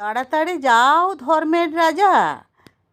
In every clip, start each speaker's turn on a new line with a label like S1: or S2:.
S1: তাড়াতাড়ি যাও ধর্মের রাজা।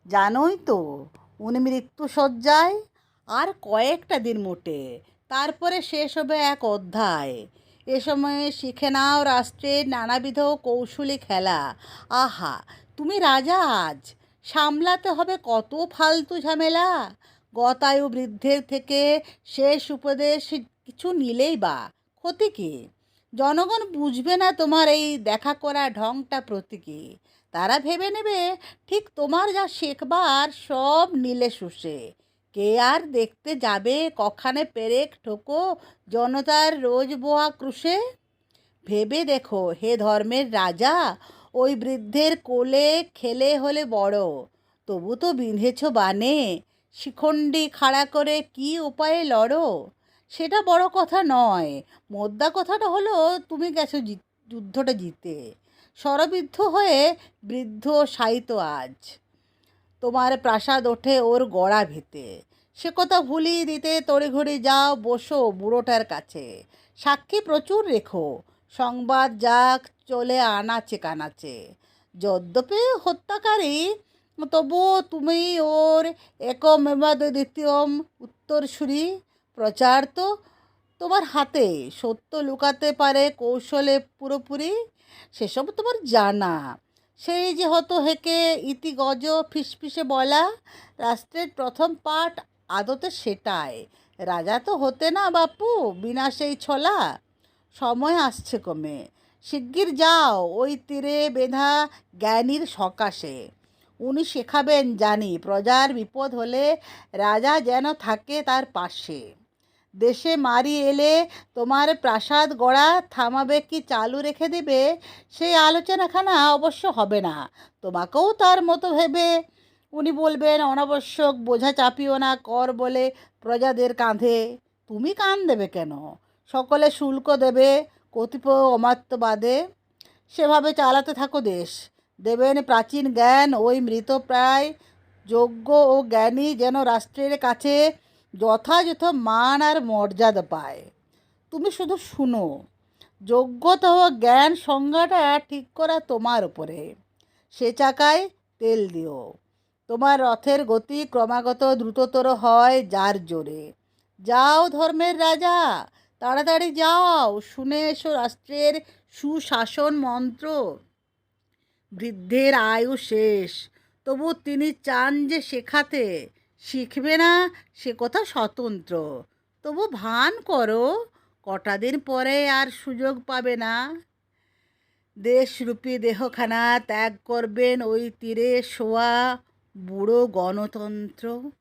S1: জানোই তো, উনি মৃত্যুসজ্জায় আর কয়েকটা দিন মোটে। তারপরে শেষ হবে এক অধ্যায়। এ সময়ে শিখে নাও রাষ্ট্রের নানাবিধ কৌশলী খেলা। আহা, তুমি রাজা আজ। সামলাতে হবে কত ফালতু ঝামেলা। গতায়ু বৃদ্ধের থেকে শেষ উপদেশ কিছু নিলেই বা। ক্ষতি কী? জনগণ বুঝবে না তোমার এই দেখা করা ঢংটা প্রতীকী। তারা ভেবে নেবে, ঠিক তোমার যা শেখবার সব নীলে শুষে। কে আর দেখতে যাবে, কখানে পেরেক ঠোকো জনতার রোজ বোয়া ক্রুশে? ভেবে দেখো, হে ধর্মের রাজা, ওই বৃদ্ধের কোলে খেলে হলে বড়। তবু তো বিঁধেছ বানে শিখণ্ডি খাড়া করে কি উপায়ে লড়ো? সেটা বড় কথা নয়। মোদ্দা কথাটা হলো, তুমি গেছো জিত- যুদ্ধটা জিতে। শরবিদ্ধ হয়ে বৃদ্ধ সাইত আজ। তোমার প্রাসাদ ওঠে ওর গড়া ভিতে। সে কথা ভুলিয়ে দিতে তড়িঘড়ি যাও, বসো বুড়োটার কাছে। সাক্ষী প্রচুর রেখো, সংবাদ যাক, চলে আনাচে কানাচে। যদ্যপি হত্যাকারী, তবুও তুমি ওর একমেবাদ দ্বিতীয়ম, উত্তরসূরি প্রচার তো তোমার হাতে, সত্য লুকাতে পারে, কৌশলে পুরোপুরি, সেসব তোমার জানা। সেই যে হতো হেকে ইতি গজ ফিসফিসে বলা, রাষ্ট্রের প্রথম পাঠ আদতে সেটাই। রাজা তো হতে না বাপু, বিনা সেই ছলা। সময় আসছে কমে। শিগগির যাও, ওই তীরে বেঁধা জ্ঞানীর সকাশে। উনি শেখাবেন জানি, প্রজার বিপদ হলে রাজা যেন থাকে তার পাশে। দেশে মারি এলে তোমার প্রাসাদ গড়া থামাবে কি চালু রেখে দেবে? সেই আলোচনাখানা অবশ্য হবে না। তোমাকেও তার মতো ভেবে। উনি বলবেন, অনাবশ্যক, বোঝা চাপিও না, কর বলে প্রজাদের কাঁধে। তুমি কান দেবে কেন? সকলে শুল্ক দেবে কতিপয় অমাত্যবাদে সেভাবে চালাতে থাকো দেশ। দেবেন প্রাচীন জ্ঞান, ওই মৃতপ্রায় যোগ্য ও জ্ঞানী যেন রাষ্ট্রের কাছে যথাযথ মান আর মর্যাদা পায়। তুমি শুধু শুনো যোগ্যতা ও জ্ঞান সংজ্ঞাটা ঠিক করা তোমার উপরে। সে চাকায় তেল দিও। তোমার রথের গতি ক্রমাগত দ্রুততর হয় যার জোরে। যাও ধর্মের রাজা, তাড়াতাড়ি যাও, শুনে এসো রাষ্ট্রের সুশাসন মন্ত্র। বৃদ্ধের আয়ু শেষ, তবু তিনি চান যে শেখাতে। শিখবে না, সে কথা স্বতন্ত্র। তবু ভান করো, কটা দিন পরে আর সুযোগ পাবে না। দেশরূপী দেহখানা ত্যাগ করবেন ওই তীরে শোয়া বুড়ো গণতন্ত্র।